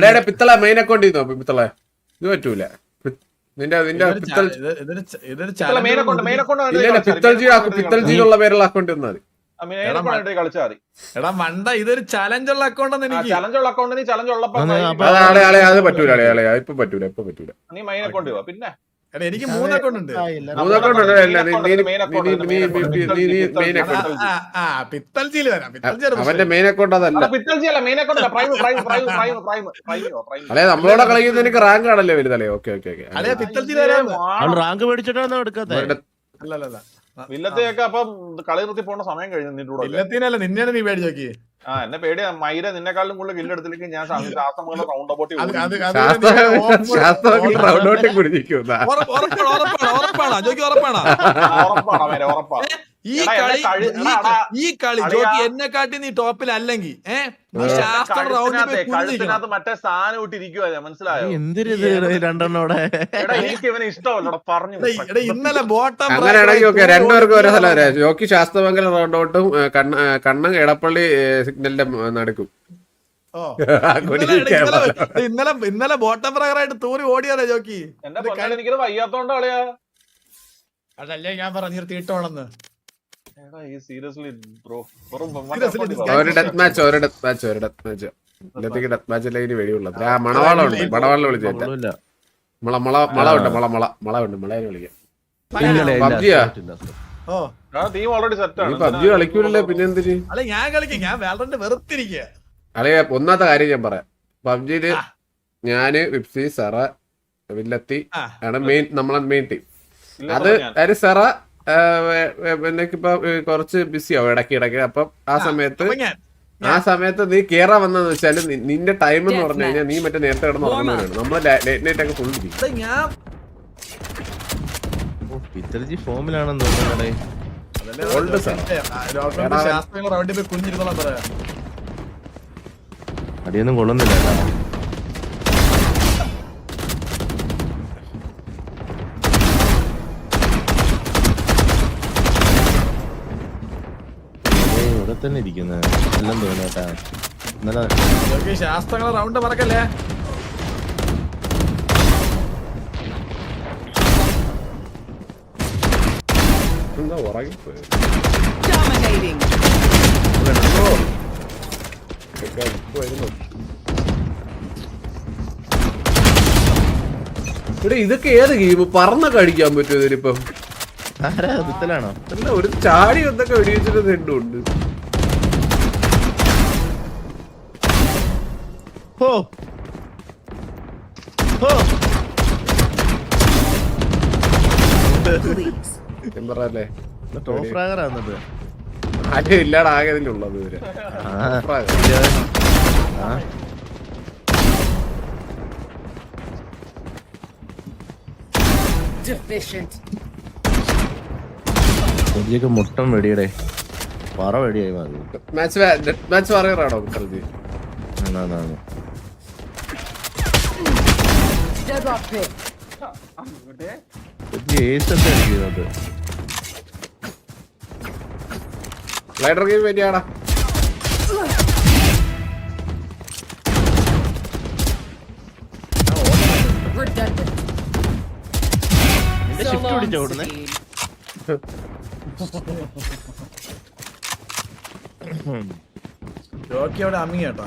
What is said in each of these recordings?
എടാ പിത്തള main account ചെയ്തോ പിത്തള. ഇത് പറ്റൂല. നിന്റെ നിന്റെ പിത്തൽ പേരുള്ള അക്കൗണ്ട് കളിച്ചാൽ എടാ മണ്ട ഇതൊരു ചലഞ്ച് ഉള്ള അക്കൗണ്ട് എനിക്ക്. ചലഞ്ച് ഉള്ള അക്കൗണ്ട് നീ ചലഞ്ച് ഉള്ളപ്പോ അതെ, അത് ആളെ ആളെ അത് പറ്റൂല ആളെ ആളെ ഇപ്പൊ പറ്റൂല ഇപ്പൊ പറ്റൂല. നീ മെയിൻ അക്കൗണ്ട് പിന്നെ. എനിക്ക് മൂന്ന് അക്കൗണ്ട് ഉണ്ട്. പിത്തൽജിയിൽ വരാം. അവന്റെ മെയിൻ അക്കൗണ്ട് അതല്ല. അതെ main account prime prime prime prime prime primo prime അല്ലെ നമ്മളോട് കളിക്കുന്ന എനിക്ക് റാങ്ക് ആണല്ലേ വലുതല്ലേ? ഓക്കെ ഓക്കെ ഓക്കെ അതെ പിത്തൽജിയിൽ വരാം റാങ്ക് മേടിച്ചിട്ടാണ് എടുക്കാത്ത? അല്ല അല്ല അല്ല. വില്ലത്തെയൊക്കെ അപ്പൊ കളി നിർത്തി പോകേണ്ട സമയം കഴിഞ്ഞു ഇല്ലത്തിനല്ല നിന്നെയാണ് നീ പേടി നോക്കി ആ എന്നെ പേടിയാ. മൈര നിന്നെക്കാളും കൂടുതൽ കില്ലെടുത്തിലേക്ക് ഞാൻ ശ്വാസം റൗണ്ട് അബൌട്ട് അത് അത് അത് ശാസ്ത്ര ശാസ്ത്രത്തിൽ റൗണ്ട് ഔട്ട് കുടിക്കുന്ന ഉറപ്പ്- ഉറപ്പാണ് ഉറപ്പാണ് ഉറപ്പാണ്. ഈ കളി ഈ കളി. ജോക്കി എന്നെ കാട്ടി നീ ടോപ്പിൽ അല്ലെങ്കിൽ മറ്റേ സാധനം ഇട്ടിരിക്കുവാ മനസ്സിലായോ? രണ്ടെണ്ണോടെ? എടാ എനിക്ക് ഇവനെ ഇഷ്ടമല്ലടാ പറഞ്ഞു ഇന്നലെ ബോട്ടം അങ്ങനെയാണെങ്കിൽ ഓക്കെ രണ്ടുപേർക്കും ഒരേ സ്ഥലം ജോക്കി ശാസ്ത്രമംഗലം റൗണ്ടോട്ടും കണ്ണ കണ്ണൻ എടപ്പള്ളി സിഗ്നലിന്റെ നടക്കും. ഓ. ഇന്നലെ- ഇന്നലെ ബോട്ടം പ്രകാരമായിട്ട് തൂറി ഓടിയാലേ ജോക്കി. എന്റെ എനിക്കത് വയ്യാത്തോണ്ട് കളിയാ. അതല്ലേ ഞാൻ പറഞ്ഞു ഒരു ഡെത്ത് മാച്ച് ഒരു ഡെത്ത് മാച്ച് ഒരു ഡെത്ത് മാച്ച് ഇല്ലത്തേക്ക് ഡെത്ത് മാച്ച് അല്ലെങ്കിൽ വെടിയുള്ളത് ആ മണവാളം ഉണ്ട് മണവാളിനെ വിളിച്ചേറ്റ കൊള്ളൂല. മള മള മള ഉണ്ട് മള മള മള ഉണ്ട് മളയെ വിളിക്കാം. പബ്ജിയാ? ഇല്ല. ടീം ഓൾറെഡി സെറ്റ് ആണ്. പബ്ജി കളിക്കൂലല്ലേ പിന്നെ എന്തിന് അല്ല ഞാൻ കളിക്കും. ഞാൻ വേറെ വെറുത്തിരിക്കുക അളിയ ഒന്നാമത്തെ കാര്യം ഞാൻ പറയാം. പബ്ജിയിൽ ഞാൻ വിപ്സി സെറ വില്ലത്തി ആണ് മെയിൻ നമ്മളെ മെയിൻ ടീം അത് ഞാൻ. അത് സെറ കുറച്ച് ബിസി ആവും ഇടയ്ക്ക് ഇടയ്ക്ക്. അപ്പം ആ സമയത്ത് ആ സമയത്ത് നീ കേറാൻ വന്നെന്ന് വെച്ചാൽ നിന്റെ ടൈം എന്ന് പറഞ്ഞു കഴിഞ്ഞാൽ നീ മറ്റേ നേരത്തെ കിടന്ന് ഉറങ്ങുന്നവരാണ് നമ്മൾ ലേറ്റ് നൈറ്റ് ഒക്കെ ഫുൾ ഓ, പിത്തർജി ഫോമിലാണെന്ന് തോന്നുന്നേ Old sir. എടാ, ശാസ്ത്രങ്ങൾ റൗണ്ടിൽ പോയി കുഞ്ഞിരുന്നോളാം പറയാ അടിയൊന്നും കൊള്ളുന്നില്ല കേട്ടോ. ഏയ്, ഇവിടെ തന്നെ ഇരിക്കുന്നത് എല്ലാം തോന്നേട്ടാ ഇന്നലെ ജോക്കി ശാസ്ത്രങ്ങൾ റൗണ്ട് മറക്കല്ലേ? എന്താ ഉറങ്ങിപ്പോയി. ഇവിടെ ഇതൊക്കെ ഏത് ഗെയിം പറന്നൊക്കെ അടിക്കാൻ പറ്റുമോ ഇതിനിപ്പം? ഒരു ചാടി എന്തൊക്കെ വെടിവെച്ചിട്ട് തെണ്ടുണ്ട് ഹോ ഹോ ടോപ്പ് ഫ്രാഗർ ആരും ആകെ ഉള്ളത് ഇവർ. മുട്ടം വെടിയടേ. പറ വെടിയായി മാറി മാച്ച് ഡെത്ത് മാച്ച് പറയാറാണോ കുട്ടർജി ആണ്, ആണ്, ലൈഡർ ഗെയിം വേണ്ടിയാടാ. ഷിഫ്റ്റ് പിടിച്ചോ. ജോക്കി അവിടെ അമ്മി കേട്ടോ.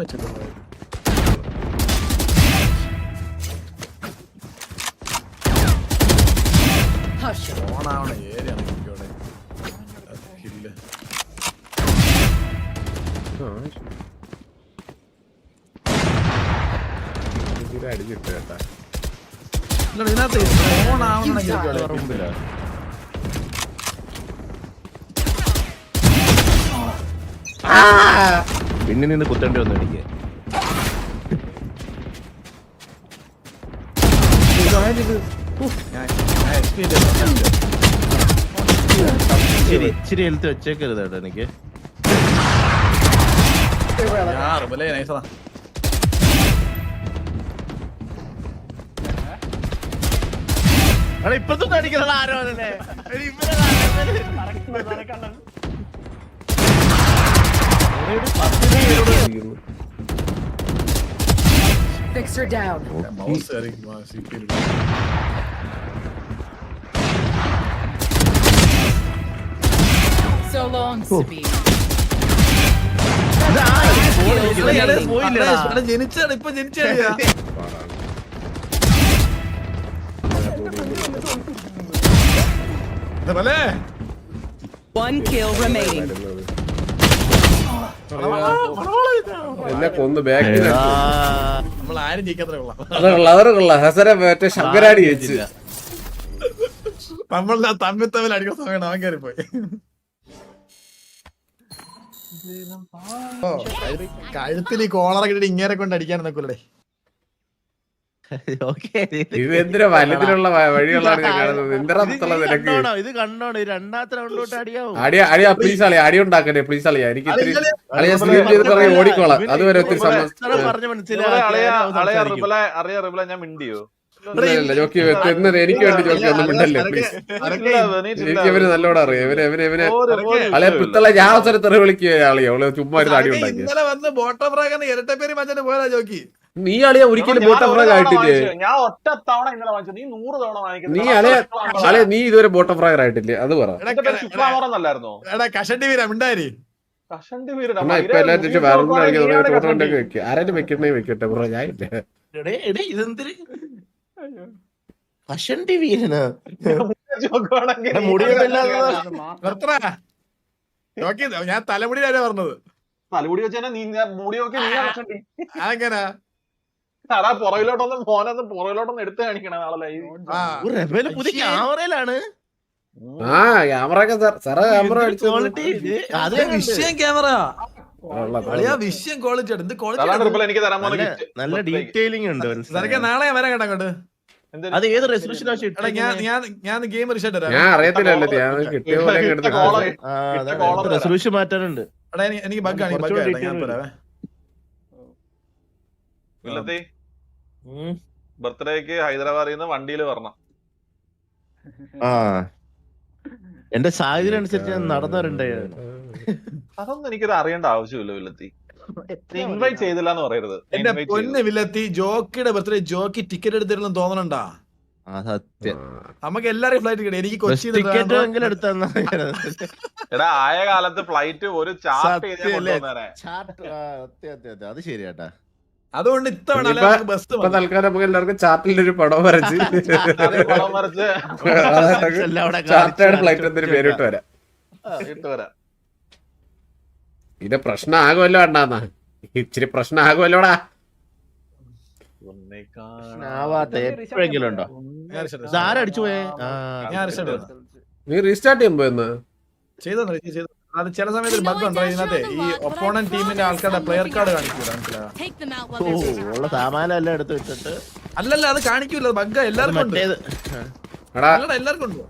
വെച്ചിട്ടുണ്ട് Hush. ഓണാവണ ഏരിയാണ് എനിക്കവിടെ കില്ല് അടിച്ചിട്ട് കേട്ടാ. ഇതിനകത്ത് ഓണാവണം എനിക്കവിടെ മുമ്പിലാ. ആ! പിന്നെ നിന്ന് കുത്തേണ്ടി വന്നു എനിക്ക് ഇച്ചിരി എൽത്ത് വെച്ചേക്കരുത് കേട്ടോ എനിക്ക് ഇപ്പത്തൊന്നും റിബലേ ആരോ അവിടെ ഇപ്പഴത്തെ അടിക്കുന്ന ആരോനെ Fix her down. മൗസ് കയറി C P So long, Sabine. പോയില്ലടാ ജനിച്ചാണ് ഇപ്പൊ ജനിച്ചാ റിബലേ One kill remaining. എന്നെ കൊന്ന് ബാക്കിൽ നമ്മൾ ആരും ജയിക്കാത്ര കൊള്ളാം. അത് കൊള്ളാം ഹസര മറ്റേ ശങ്കരാടി വെച്ച്. നമ്മൾ തമ്മിൽ തമ്മിൽ അടിക്കുന്ന സമയമാണ് അവൻ കയറി പോയി. കഴു- കഴുത്തിൽ ഈ കോളറൊക്കെ ഇങ്ങനെ കൊണ്ട് അടിക്കാൻ നോക്കൂലേ ഓക്കെ ഇത് എന്തിനാ വലുതിലുള്ള വഴികളാണ് ഞാൻ കാണുന്നത്? എന്തിനാ അർത്ഥമുള്ള നിനക്ക്? ഇത് കണ്ടോണോ. രണ്ടാമത്തെ റൗണ്ടിലോട്ട് അടിയാവും. അടിയ അടിയാ പ്ലീസ് അളിയ അടി ഉണ്ടാക്കണ്ടേ? പ്ലീസ് അളിയ എനിക്ക് ഇത്തിരി അളിയ സ്ലീപ്പ് ചെയ്ത് ഇറങ്ങി ഓടിക്കോളാം. അതുവരെ ഒത്തിരി അറിയ ഞാൻ മിണ്ടിയോ? ജോക്കി എന്നത് എനിക്ക് വേണ്ടി ജോക്കി ഒന്നും മിണ്ടല്ലേ? പ്ലീസ് എനിക്ക് ഇവർ നല്ലോണം അറിയാം. ഇവർ ഇവർ ഇവർ. അളിയ പിത്തള ഞാൻ അവസരത്തെ വിളിക്കുക അളിയ അവൾ ചുമ്മാ ഒരു താടി ഉണ്ടാക്കി ഇന്നലെ വന്ന് ബോട്ടം പ്രാഗന്ന് ഇരട്ട പേര് മച്ചാന്റെ പോയതാ ജോക്കി. നീ അളിയ ഒരിക്കലും ബോട്ടം ഫ്രാഗ് ആയിട്ടില്ലേ? ഞാൻ ഒറ്റ തവണ ഇന്നലെ വാങ്ങിച്ചു. നീ നൂറ് തവണ വാങ്ങിക്കുന്നത് നീ അളിയ അളിയ നീ ഇതുവരെ ബോട്ടം ഫ്രാഗ് ആയിട്ടില്ലേ? അത് പറ. ശുക്ലാമറന്നല്ലായിരുന്നോ കഷണ്ടി വീര കഷണ്ടി ആരെങ്കിലും വെക്കണേ വെക്കട്ടെ ബ്രോ ഞാൻ കഷണ്ടി വീരനാ. ഞാൻ തലമുടി പറഞ്ഞത് തലമുടി വെച്ചാൽ നീ ഞാൻ മുടി നോക്കി നീ കഷണ്ടി. അതെങ്ങനാ? അതാ പുറകിലോട്ടൊന്ന് മോനൊന്ന് പുറകിലോട്ടൊന്ന് എടുത്തു കാണിക്കണം നാളെ ആ ഒരു റെബേൽ പുതിയ ക്യാമറയിലാണ്. ആ ക്യാമറ ഒക്കെ സാറേ ക്യാമറ ക്വാളിറ്റി അത് വിഷയം ക്യാമറ. വിഷയം ക്വാളിറ്റി എന്ത് ക്വാളിറ്റി എനിക്ക് തരാൻ നല്ല. ഡീറ്റെയിലിംഗ് ഉണ്ട് നിനക്ക് നാളെ ഞാൻ വരാൻ കേട്ടോ അങ്ങോട്ട്? അത് ഏത് റെസൊല്യൂഷൻ എടാ ഞാൻ ഞാൻ ഞാൻ ഗെയിം റിസൾട്ട് തരാം. ഞാൻ അറിയത്തില്ലല്ലോ. റെസൊല്യൂഷൻ മാറ്റാനുണ്ട്. എടാ എനിക്ക് ബഗ്ഗാണ് ബഗ് ആണ് ബഗ് കുറച്ചുകൂടി ഞാൻ പറയാം. ബർത്ത്ഡേക്ക് ഹൈദരാബാദിൽ നിന്ന് വണ്ടിയിൽ വരണം. ആ. എന്റെ സാഹചര്യം അനുസരിച്ച് ഞാൻ അതൊന്നും എനിക്കത് അറിയേണ്ട ആവശ്യമില്ല വില്ലത്തി. ഇൻവൈറ്റ് ചെയ്തില്ല എന്ന് പറയരുത്. എന്റെ പൊന്ന് വില്ലത്തി ജോക്കിയുടെ ബർത്ത്ഡേ ജോക്കി ടിക്കറ്റ് എടുത്തിരുന്നു തോന്നണണ്ടാ? സത്യം. നമുക്ക് എല്ലാരും ഫ്ലൈറ്റ് കിട്ടി എനിക്ക് കൊച്ചി ടിക്കറ്റ് എടുത്താ എടാ ആയ കാലത്ത് ഫ്ലൈറ്റ് ഒരു ചാർട്ട് അത് ശരിയാട്ടാ. അതുകൊണ്ട് ഇത്തവണ ബസ് തൽക്കാലം നമുക്ക് എല്ലാവർക്കും ചാർട്ടിൽ ഒരു പടം വരച്ച്. ചാർട്ടേഡ് ഫ്ലൈറ്റ് എന്തൊരു പേരിട്ട് വരാം. ഇത് പ്രശ്നം ആകുമല്ലോ അണ്ടാന്ന ഇച്ചിരി പ്രശ്നമാകുമല്ലോടാ ആകുമല്ലോ എപ്പോഴെങ്കിലും ഉണ്ടോ? നീ റീസ്റ്റാർട്ട് ചെയ്യുമ്പോ എന്ന് ചെയ്തോ ചെയ്തു. അത് ചില സമയത്ത് ഒരു ബഗ് ഉണ്ടോ ഇതിനകത്തെ. ഈ ഒപ്പോണന്റ് ടീമിന്റെ ആൾക്കാരുടെ പ്ലെയർ കാർഡ് കാണിക്കൂല മനസ്സിലായോ? ഉള്ള സാമാനം എല്ലാം എടുത്ത് വെച്ചിട്ട് അല്ലല്ല അത് കാണിക്കൂല. ബഗ് എല്ലാവർക്കും ഉണ്ട്. എല്ലാവർക്കും ഉണ്ട്.